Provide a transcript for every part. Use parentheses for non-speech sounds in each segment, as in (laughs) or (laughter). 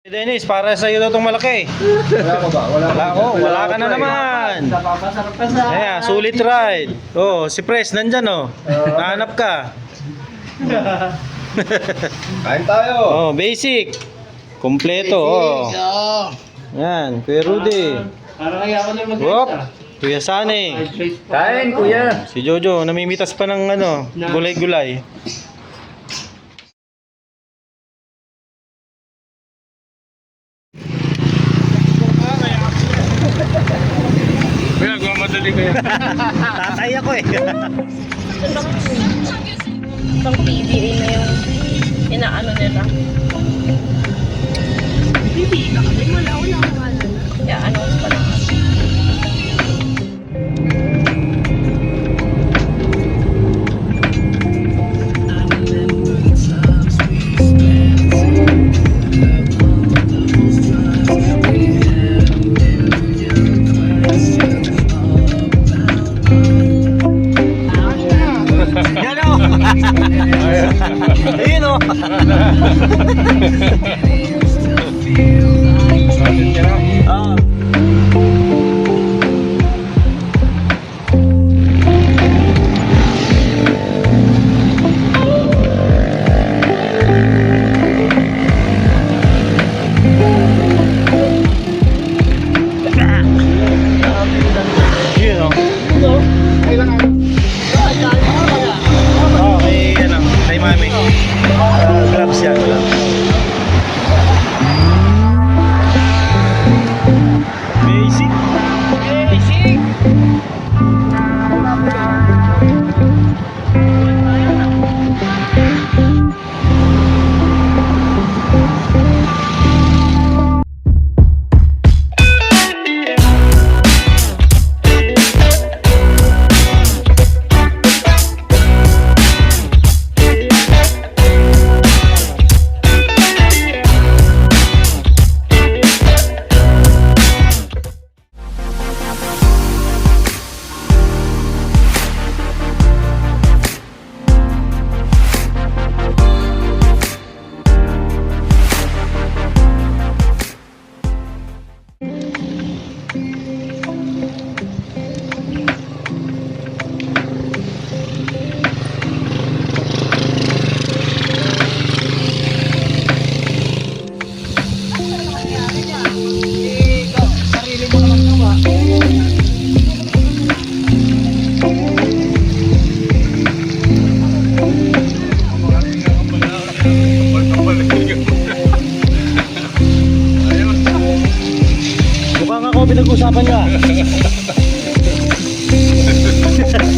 Dennis, para sa iyo daw itong malaki. Wala ko ba? Wala Wala ko, wala ka na naman. Napapasarap ka sa... Ayan, sulit ride. Oh, si Pres nandyan oh. Nahanap ka. (laughs) Kain tayo. Oh, basic. Kompleto, oh. Yan, Kuya Rudy. Parang kaya ako na mag Wop, Kuya Sane. Kain, kuya. Si Jojo, namimitas pa ng ano, gulay-gulay. Gumamadali kayo. (laughs) Tatay ako eh. Pang PBA na yung inaano nila. Ayun o. Ah. Yun o. Oh, Basic. Mukhang ako pinag-usapan niya. (laughs)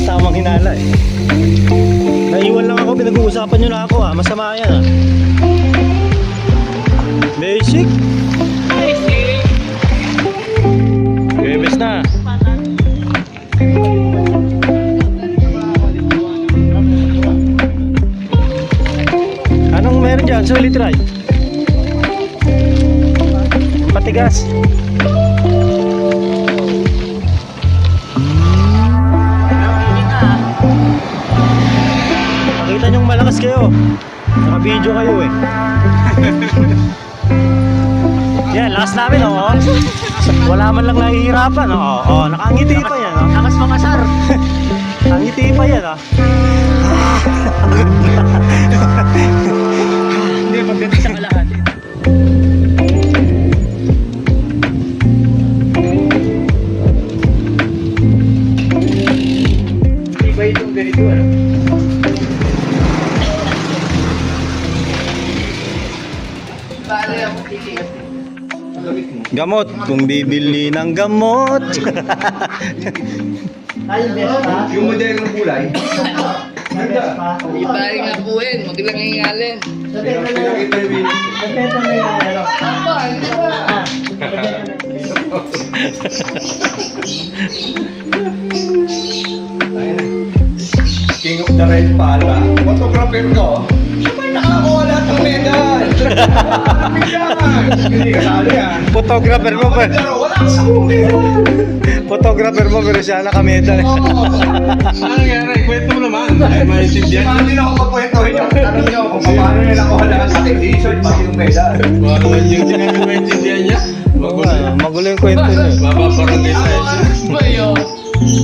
Tamang hinala eh. Naiwan lang ako, pinag-uusapan niyo na ako ah. Masama yan ah. Basic. Basic. Bebes na. Dyan? Sulit try. Patigas. Nakita niyong malakas kayo. Naka-video kayo eh. (laughs) Yan, last namin oh. Wala man lang nahihirapan oh. Oh, nakangiti pa yan oh. Nakas mga sar. (laughs) Nakangiti pa yan oh. (laughs) Ano? Ako titigas. Gamot, kung bibili ng gamot. Yung modelo ng kulay. Ibalik nga po yun, huwag lang hingalin. Sa (laughs) teta na na Red Pala. Photographer ko. Siya ba nakakuha lahat ng medal? Hindi, kasali ah. Photographer mo ba? Wala sa. Photographer mo pero siya nakamedal. Ano nangyari? Kwento mo naman. Ay, maintindihan. Paano din ako pagkwentuhin yung tanong nyo kung paano nila nakuha lahat sa t-shirt pati yung medal. Man yung maintindihan niya. Magulo. Ah, Magulo yung kwento niya. Ba yun?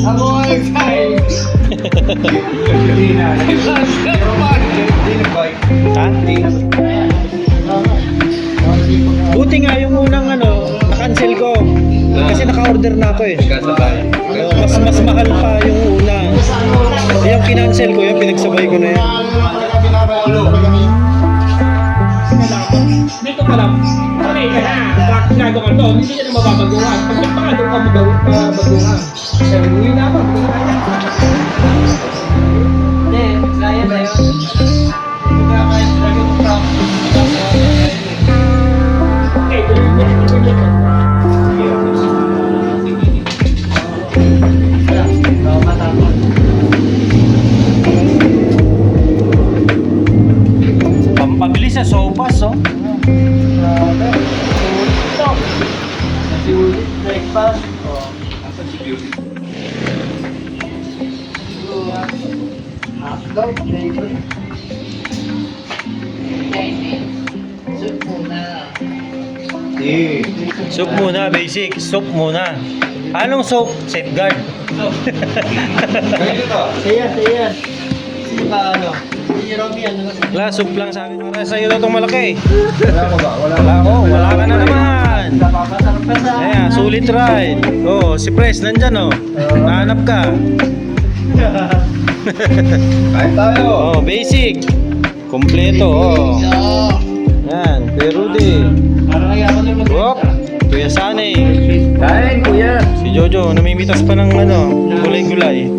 Ako ang excited. Hindi na. Hindi nag-bike. Ha? Buti nga yung unang ano, na-cancel ko. Kasi naka-order na ako eh. Mas mas mahal pa yung una. Yung kinancel ko, yung pinagsabay ko na yan. Dito ka lang. Sanay ka na. Praktikado ka doon. Hindi ka na mababaguhan. Pag nagpakado ka mabaguhan. Sabi, uwi na ako. Thank you. Soup muna. Basic. Soup muna. Anong soup? Safeguard. Siya, siya. Si pa ano? Si Robby ano? Wala, soup lang sa akin. Para sa'yo na itong malaki. Wala ko ba? Wala Wala ko, wala ka na naman. Napapasarap pa sa... Ayan, sulit ride. Oh, si Pres, nandyan oh. Nahanap ka. (laughs) Kain tayo. Oh, basic. Kompleto, oh. Yan, Kuya Rudy. Wop, Kuya Sanay. Kain, kuya. Si Jojo, namimitas pa ng ano, gulay-gulay.